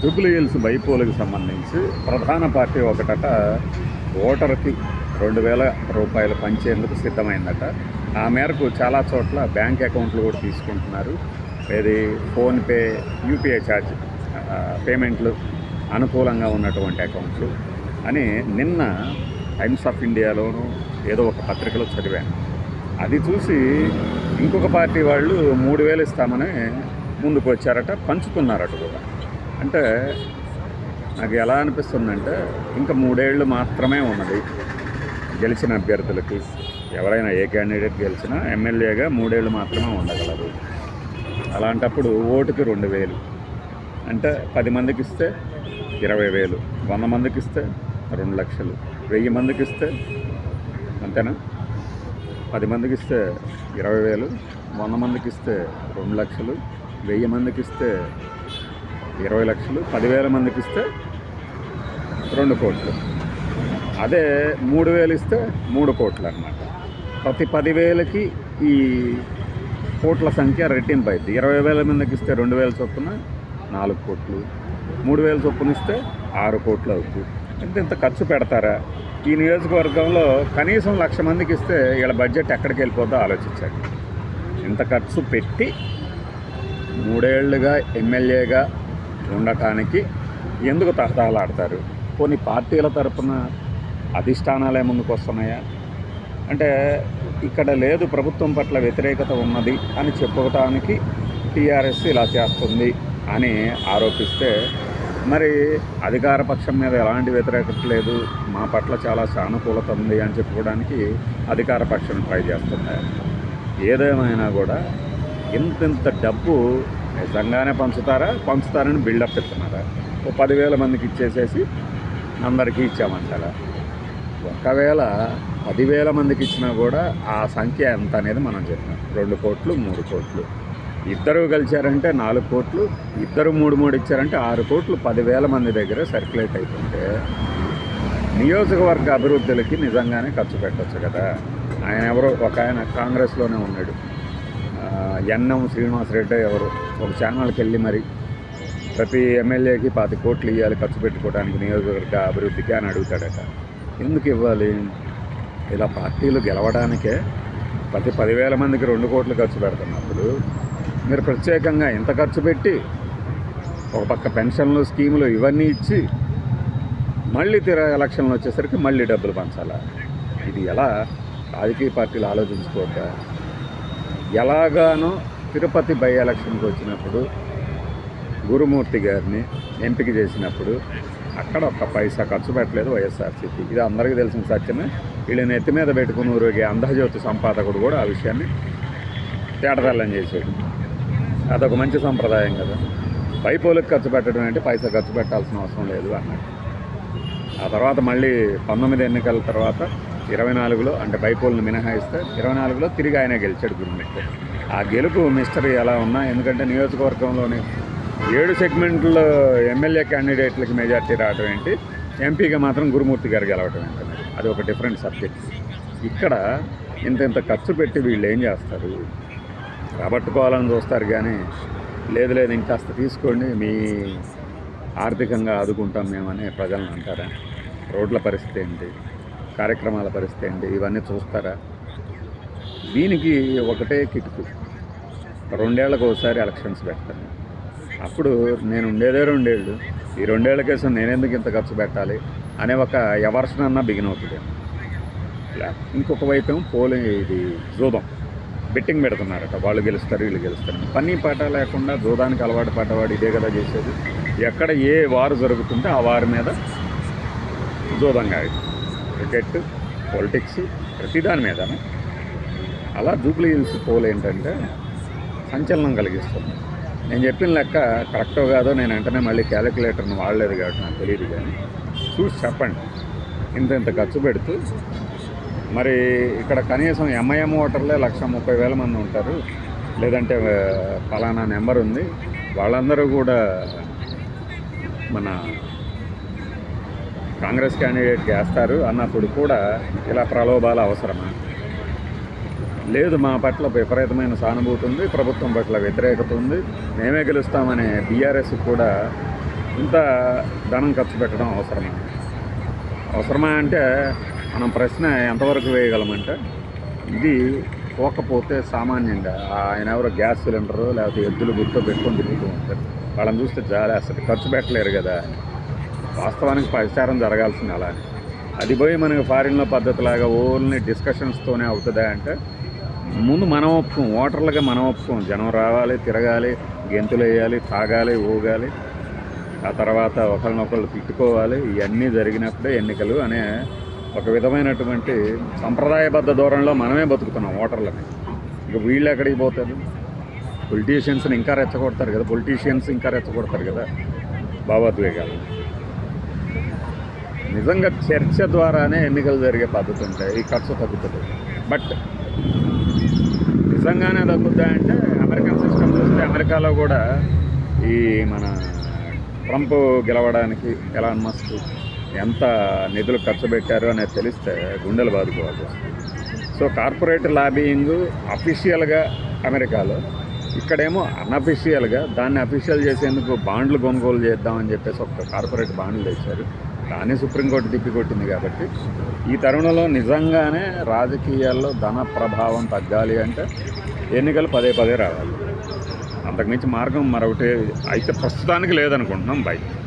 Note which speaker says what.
Speaker 1: Triple else బైపోలకు సంబంధించి ప్రధాన party ఒకటట ఓటర్కి రెండు వేల రూపాయలు పంచేందుకు సిద్ధమైందట. ఆ మేరకు చాలా చోట్ల బ్యాంక్ అకౌంట్లు కూడా తీసుకుంటున్నారు. ఇది ఫోన్పే యూపీఐ ఛార్జ్ పేమెంట్లు అనుకూలంగా ఉన్నటువంటి అకౌంట్లు. అని నిన్న టైమ్స్ ఆఫ్ ఇండియాలోను ఏదో ఒక పత్రికలో చదివాను. అది చూసి ఇంకొక పార్టీ వాళ్ళు మూడు వేలు ఇస్తామని ముందుకు వచ్చారట పంచుతున్నారట కూడా. అంటే నాకు ఎలా అనిపిస్తుందంటే ఇంకా మూడేళ్ళు మాత్రమే ఉన్నది గెలిచిన అభ్యర్థులకి. ఎవరైనా ఏ క్యాండిడేట్ గెలిచినా ఎమ్మెల్యేగా మూడేళ్ళు మాత్రమే ఉండగలరు. అలాంటప్పుడు ఓటుకి రెండు వేలు. అంటే పది మందికి ఇస్తే ఇరవై వేలు వంద మందికి ఇస్తే రెండు లక్షలు వెయ్యి మందికి ఇస్తే అంతేనా? పది మందికి ఇస్తే ఇరవై వేలు వంద మందికి ఇస్తే రెండు లక్షలు వెయ్యి మందికి ఇస్తే ఇరవై లక్షలు పదివేల మందికి ఇస్తే రెండు కోట్లు. అదే మూడు వేలు ఇస్తే మూడు కోట్లు అనమాట ప్రతి పదివేలకి ఈ కోట్ల సంఖ్య రెట్టింపు అయింది ఇరవై వేల మందికి ఇస్తే రెండు వేల చొప్పున నాలుగు కోట్లు మూడు వేల చొప్పున ఇస్తే ఆరు కోట్లు అవుతుంది ఇంత ఇంత ఖర్చు పెడతారా? ఈ నియోజకవర్గంలో కనీసం లక్ష మందికి ఇస్తే వీళ్ళ బడ్జెట్ ఎక్కడికి వెళ్ళిపోద్దో ఆలోచించండి. ఇంత ఖర్చు పెట్టి మూడేళ్ళుగా ఎమ్మెల్యేగా ఉండటానికి ఎందుకు తహతహలాడతారు? కొన్ని పార్టీల తరపున అధిష్టానాలే ముందుకు వస్తున్నాయా అంటే ఇక్కడ లేదు ప్రభుత్వం పట్ల వ్యతిరేకత ఉన్నది అని చెప్పుకోవటానికి టీఆర్ఎస్ ఇలా చేస్తుంది అని ఆరోపిస్తే మరి అధికార పక్షం మీద ఎలాంటి వ్యతిరేకత లేదు మా పట్ల చాలా సానుకూలత ఉంది అని చెప్పుకోవడానికి అధికార పక్షం ట్రై చేస్తున్నారు ఏదేమైనా కూడా ఇంతింత డబ్బు నిజంగానే పంచుతారా? పంచుతారని బిల్డప్ ఇస్తున్నారా ఓ పదివేల మందికి ఇచ్చేసేసి అందరికీ ఇచ్చామంటారా? ఒకవేళ పదివేల మందికి ఇచ్చినా కూడా ఆ సంఖ్య ఎంత అనేది మనం చెప్పాం రెండు కోట్లు మూడు కోట్లు. ఇద్దరు కలిచారంటే నాలుగు కోట్లు ఇద్దరు మూడు మూడు ఇచ్చారంటే ఆరు కోట్లు పదివేల మంది దగ్గర సర్క్యులేట్ అవుతుంటే నియోజకవర్గ అభివృద్ధులకి నిజంగానే ఖర్చు పెట్టచ్చు కదా. ఆయన ఎవరో ఒక ఆయన కాంగ్రెస్లోనే ఉన్నాడు. ఎన్ఎం శ్రీనివాసరెడ్డి ఎవరు? ఒక ఛానల్కి వెళ్ళి మరి ప్రతి ఎమ్మెల్యేకి పాతి కోట్లు ఇవ్వాలి ఖర్చు పెట్టుకోవడానికి నియోజకవర్గ అభివృద్ధికి అని అడుగుతాడట. ఎందుకు ఇవ్వాలి? ఇలా పార్టీలు గెలవడానికే ప్రతి పదివేల మందికి రెండు కోట్లు ఖర్చు పెడుతున్నప్పుడు మీరు ప్రత్యేకంగా ఇంత ఖర్చు పెట్టి ఒక పక్క పెన్షన్లు స్కీములు ఇవన్నీ ఇచ్చి మళ్ళీ తీరా ఎలక్షన్లు వచ్చేసరికి మళ్ళీ డబ్బులు పంచాలా? ఇది ఎలా రాజకీయ పార్టీలు ఆలోచించుకోవద్దా? ఎలాగానో తిరుపతి బై ఎలక్షన్కి వచ్చినప్పుడు గురుమూర్తి గారిని ఎంపిక చేసినప్పుడు అక్కడ ఒక్క పైసా ఖర్చు పెట్టలేదు వైఎస్ఆర్సీపీ. ఇది అందరికీ తెలిసిన సత్యమే. వీళ్ళని ఎత్తి మీద పెట్టుకుని ఊరిగే అంధజ్యోతి సంపాదకుడు కూడా ఆ విషయాన్ని తేటతెల్లం చేసాడు. అదొక మంచి సంప్రదాయం కదా. పైపోలకు ఖర్చు పెట్టడం అంటే పైసా ఖర్చు పెట్టాల్సిన అవసరం లేదు అన్నాడు. ఆ తర్వాత మళ్ళీ పంతొమ్మిది ఎన్నికల తర్వాత ఇరవై నాలుగులో అంటే బైపోల్ని మినహాయిస్తే ఇరవై నాలుగులో తిరిగి ఆయన గెలిచాడు గురుమిట్టు ఆ గెలుపు మిస్టరీ ఎలా ఉన్నా ఎందుకంటే నియోజకవర్గంలోని ఏడు సెగ్మెంట్లో ఎమ్మెల్యే క్యాండిడేట్లకి మెజార్టీ రావడం ఏంటి ఎంపీగా మాత్రం గురుమూర్తి గారు గెలవటం ఏంటంటే అది ఒక డిఫరెంట్ సబ్జెక్ట్. ఇక్కడ ఇంత ఇంత ఖర్చు పెట్టి వీళ్ళు ఏం చేస్తారు? రాబట్టుకోవాలని చూస్తారు కానీ లేదు లేదు ఇంకాస్త తీసుకోండి మీ ఆర్థికంగా ఆదుకుంటాం మేమని ప్రజలను అంటారా? రోడ్ల పరిస్థితి ఏంటి? కార్యక్రమాల పరిస్థితి ఏంటి ఇవన్నీ చూస్తారా? దీనికి ఒకటే కిటుకు. రెండేళ్ళకు ఒకసారి ఎలక్షన్స్ పెడతాను అప్పుడు నేను ఉండేదే రెండేళ్ళు. ఈ రెండేళ్ళ కోసం నేనెందుకు ఇంత ఖర్చు పెట్టాలి అనే ఒక ఎవర్షన్ అన్నా బిగిన్ అవుతుంది. ఇలా ఇంకొక వైపు పోలింగ్ ఇది జూదం. బెట్టింగ్ పెడుతున్నారట. వాళ్ళు గెలుస్తారు వీళ్ళు గెలుస్తారు. పని పాట లేకుండా జూదానికి అలవాటు పడ్డవాడు ఇదే కదా చేసేది. ఎక్కడ ఏ వారు జరుగుతుంటే ఆ వారి మీద జూదంగా క్రికెట్ పొలిటిక్స్ ప్రతిదాని మీద అలా జూబ్లీ హిల్స్ పోల్ ఏంటంటే సంచలనం కలిగిస్తుంది. నేను చెప్పిన లెక్క కరెక్టో కాదో నేను వెంటనే మళ్ళీ క్యాలిక్యులేటర్ని వాడలేదు కాబట్టి నాకు తెలియదు కానీ చూసి చెప్పండి. ఇంత ఇంత ఖర్చు పెడుతూ. మరి ఇక్కడ కనీసం ఎంఐఎం ఓటర్లే లక్ష ముప్పై వేల మంది ఉంటారు. లేదంటే ఫలానా నెంబర్ ఉంది. వాళ్ళందరూ కూడా మన కాంగ్రెస్ క్యాండిడేట్కి వేస్తారు అన్నప్పుడు కూడా ఇలా ప్రలోభాలు అవసరమా? లేదు మా పట్ల విపరీతమైన సానుభూతి ఉంది ప్రభుత్వం పట్ల వ్యతిరేకత ఉంది. మేమే గెలుస్తామనే బీఆర్ఎస్ కూడా ఇంత ధనం ఖర్చు పెట్టడం అవసరమా? అవసరమా అంటే మనం ప్రశ్న ఎంతవరకు వేయగలమంటే ఇది పోకపోతే సామాన్యంగా ఆయన ఎవరో గ్యాస్ సిలిండరు లేకపోతే ఎద్దులు గుర్తు పెట్టుకొని తిరుగుతూ ఉంటారు. వాళ్ళని చూస్తే చాలా అసలు ఖర్చు పెట్టలేరు కదా వాస్తవానికి పరిష్కారం జరగాల్సింది అలా అది పోయి మనకి ఫారిన్లో పద్ధతిలాగా ఓన్లీ డిస్కషన్స్తోనే అవుతుందా అంటే ముందు మనం ఒప్పుకోం ఓటర్లుగా మనం ఒప్పుకోం. జనం రావాలి తిరగాలి గెంతులు వేయాలి తాగాలి ఊగాలి. ఆ తర్వాత ఒకరినొకళ్ళు తిట్టుకోవాలి. ఇవన్నీ జరిగినప్పుడే ఎన్నికలు అనే ఒక విధమైనటువంటి సంప్రదాయబద్ధ ధోరణిలో మనమే బతుకుతున్నాం ఓటర్లని. ఇక వీళ్ళు ఎక్కడికి పోతారు? పొలిటీషియన్స్ని ఇంకా రెచ్చగొడతారు కదా. పొలిటీషియన్స్ ఇంకా రెచ్చగొడతారు కదా. భావోద్వేగాలు. నిజంగా చర్చ ద్వారానే ఎన్నికలు జరిగే పద్ధతి ఉంటాయి ఈ ఖర్చు తగ్గుతుంది. బట్ నిజంగానే తగ్గుద్దా అంటే అమెరికన్ సిస్టమ్ చూస్తే అమెరికాలో కూడా ఈ మన ట్రంప్ గెలవడానికి ఎలాన్ మస్క్ ఎంత నిధులు ఖర్చు పెట్టారు అనేది తెలిస్తే గుండెలు బాదుకోవాలి సో కార్పొరేట్ లాబియింగ్ అఫీషియల్గా అమెరికాలో ఇక్కడేమో అన్అఫీషియల్గా దాన్ని అఫీషియల్ చేసేందుకు బాండ్లు కొనుగోలు చేద్దామని చెప్పేసి ఒక కార్పొరేట్ బాండ్లు తెచ్చారు. దాన్ని సుప్రీంకోర్టు తిప్పికొట్టింది కాబట్టి ఈ తరుణంలో నిజంగానే రాజకీయాల్లో ధన ప్రభావం తగ్గాలి అంటే ఎన్నికలు పదే పదే రావాలి. అంతకుమించి మార్గం మరొకటి అయితే ప్రస్తుతానికి లేదనుకుంటున్నాం బై